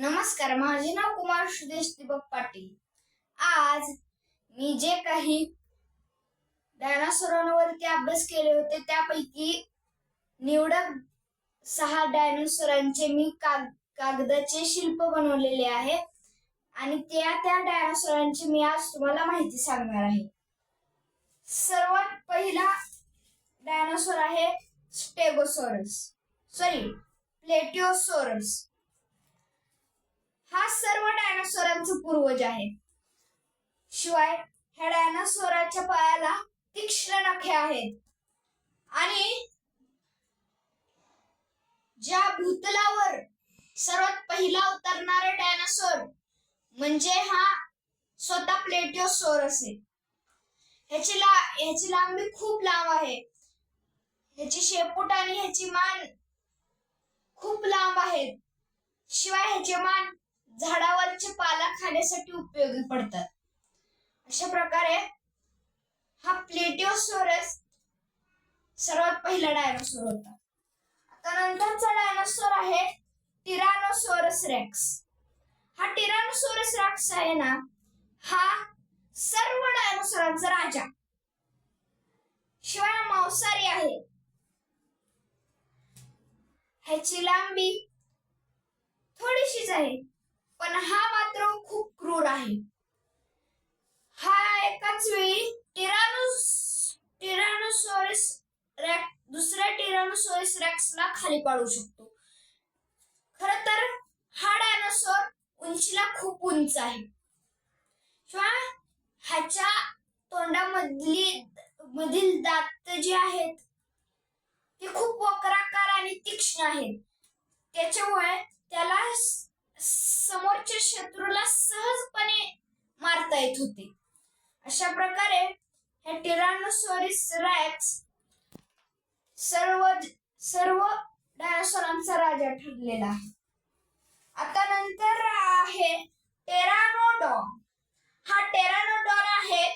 नमस्कार माझे नाव कुमार सुदेश दीपक पाटील. आज मी जे काही डायनासोरांवरती अभ्यास केले होते त्यापैकी निवडक सहा डायनासोरांचे मी काग कागदाचे शिल्प बनवलेले आहे आणि त्या त्या डायनासोरांची मी आज तुम्हाला माहिती सांगणार आहे. सर्वात पहिला डायनासोर आहे स्टेगोसोरस सॉरी प्लेटिओसोरस. हा सर्व डायनासोरांचा पूर्वज आहे. शिवाय ह्या डायनासोराच्या पायाला तीक्ष्ण नखे आहेत. आणि ज्या भूतलावर सर्वात पहिला उतरणारे डायनासोर म्हणजे हा स्वतः प्लेटिओसोर असेल ह्याची ला ह्याची लांबी खूप लांब आहे. ह्याची शेपूट आणि ह्याची मान खूप लांब आहेत. शिवाय ह्याचे मान झाडावरचे पाला खाण्यासाठी उपयोगी पडतात. अशा प्रकारे हा प्लेटिओसोरस सर्वात पहिला डायनोसोर होता. आता नंतरचा डायनोसोर आहे टिरानोसोरस रेक्स. हा टिरानोसोरस रेक्स आहे ना हा सर्व डायनोसॉरांचा राजा. शिवाय मांसाहारी आहे. ह्याची लांबी थोडीशीच आहे. पण हा मात्र खूप क्रूर आहे. हा एकाच वेळी टिरानुस टिरानोसोरस रॅक दुसऱ्या टिरानोसोरस रॅक्सला खाली पाडू शकतो. खर तर हा डायनोसॉर उंचीला खूप उंच आहे. शिवाय ह्याच्या तोंडामधली मधील दात जे आहेत ते खूप वक्राकार आणि तीक्ष्ण आहेत. त्याच्यामुळे त्याला समोरच्या शत्रूला सहजपणे मारता येत होते. अशा प्रकारे हे टिरानोसॉरिस रॅक्स सर्व सर्व डायनोसॉरांचा राजा ठरलेला आहे. आता नंतर आहे टेरानोडॉन हा टेरानोडॉन आहे.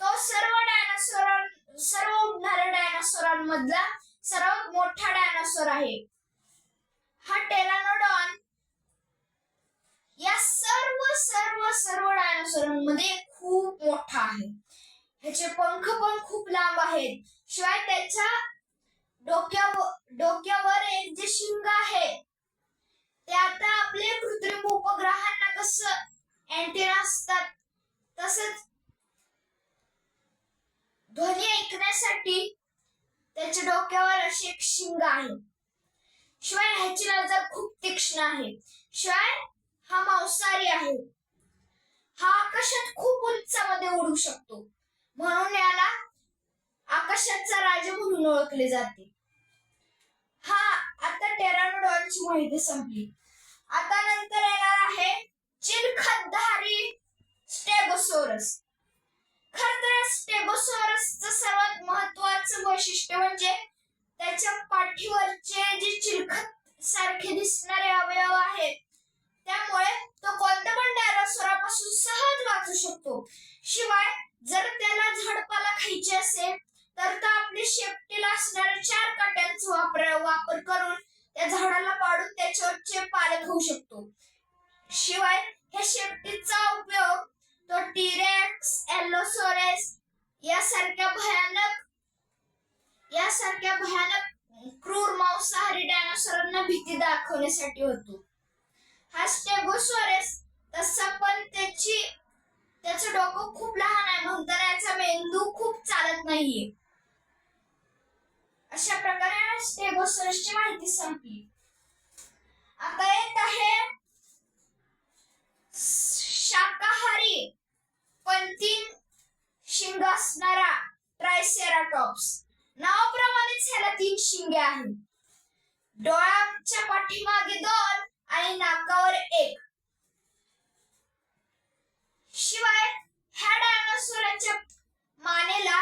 तो सर्व डायनासोरां सर्व उडणाऱ्या डायनासोरांमधला सर्वात मोठा डायनासोर आहे. हा टेरानोडॉन सर्व सर्व सर्व खूप मोठा आहे. ह्याचे पंख पण खूप लांब आहेत. शिवाय त्याच्या डोक्यावर डोक्यावर एक जे शिंग आहे ते आता आपले कृत्रिम उपग्रहांना कस अँटेना असतात तसंच ध्वनी ऐकण्यासाठी त्याच्या डोक्यावर अशी एक शिंग आहे. शिवाय ह्याची नजर खूप तीक्ष्ण आहे. शिवाय हा मांसाहारी आहे हा आकाशात खूप उंचामध्ये उडू शकतो. म्हणून याला आकाशाचा राजा म्हणून ओळखले जाते. हा आता टेरानोडॉनची माहिती संपली. आता नंतर येणार आहे चिलखतधारी स्टेगोसोरस. खर तर स्टेगोसोरसचं सर्वात महत्वाचं वैशिष्ट्य म्हणजे त्याच्या पाठीवरचे जे चिलखत सारखे दिसणारे अवयव आहेत त्यामुळे पण डायनासोरापासून सहज वाचू शकतो. शिवाय जर त्याला झाडपाला खायचे असेल तर तो आपले शेपटीला असणाऱ्या चार काट्यांचा वापर वापर करून त्या झाडाला पाडून त्याच्यावरचे पाले खाऊ शकतो. शिवाय ह्या शेपटीचा उपयोग तो टिरेक्स एलोसोरेस यासारख्या भयानक यासारख्या भयानक क्रूर मांसाहारी डायनासोरांना भीती दाखवण्यासाठी होतो. हा स्टेगोसोरेस तसा पण त्याची त्याचं डोकं खूप लहान आहे म्हणून तर याचा मेंदू खूप चालत नाहीये अशा प्रकारे स्टेगोसरसची माहिती संपली. आता येत आहे शाकाहारी पण तीन शिंग असणारा ट्रायसेराटॉप्स नावाप्रमाणेच ह्याला तीन शिंगे आहेत. डोळ्यांच्या पाठीमागे दोन आणि नाकावर एक. शिवाय ह्या डायनोसोराच्या मानेला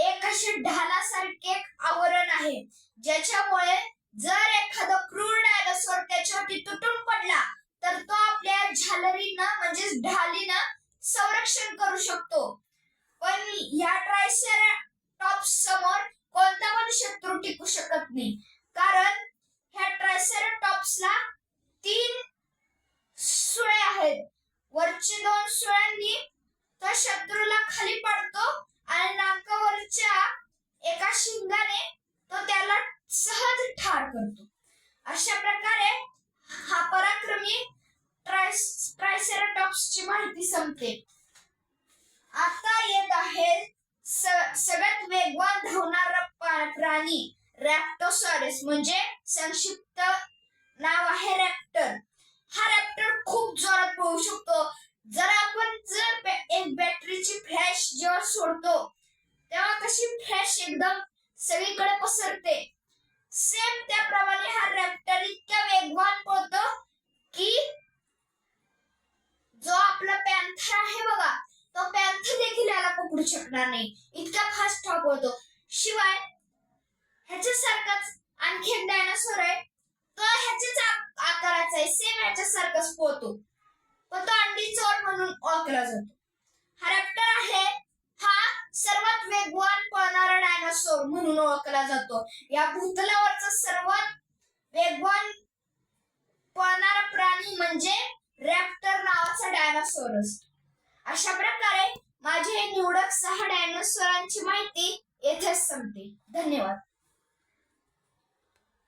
एक असे ढालासारखे एक आवरण आहे. ज्याच्यामुळे जर एखादा क्रूर डायनासोर त्याच्यावरती तुटून पडला तर तो आपल्या झालरीना म्हणजे ढालीनं संरक्षण करू शकतो. पण या ट्रायसेराटॉप्स समोर कोणता पण शत्रू टिकू शकत नाही. कारण ह्या ट्रायसेराटॉप्सला तीन सुळे आहेत. वरचे दोन सुळ्यांनी तो शत्रूला खाली पडतो आणि नाकावरच्या एका शिंगाने तो त्याला सहज ठार करतो. अशा प्रकारे हा पराक्रमी ट्रायसेराटॉप्सची माहिती संपते. आता येत आहे सगळ्यात वेगवान धावणारा पा- प्राणी रॅप्टोसॉरस. म्हणजे संक्षिप्त नाव आहे रॅप्टर. हा रॅप्टर खूप जोरात पळू शकतो. जर आपण जर एक बॅटरीची फ्लॅश जेव्हा सोडतो तेव्हा कशी फ्लॅश एकदम सगळीकडे पसरते? सेम त्याप्रमाणे हा रॅप्टर इतक्या वेगवान पळतो की जो आपला पॅन्थर आहे बघा तो पॅन्थर देखील याला पकडू शकणार नाही. इतका फास्ट हा पळतो शिवाय ह्याच्यासारखाच आणखी एक डायनासोर आहे. तो ह्याच्याच आकाराचा आहे. सेम ह्याच्यासारखाच पोहतो. व तो अंडी चोर म्हणून ओळखला जातो. हा रॅप्टर आहे हा सर्वात वेगवान पळणारा डायनासोर म्हणून ओळखला जातो. या भूतलावरचा सर्वात वेगवान पळणारा प्राणी म्हणजे रॅप्टर नावाचा डायनासोर असतो. अशा प्रकारे माझे हे निवडक सहा डायनासोरांची माहिती येथेच संपते. धन्यवाद.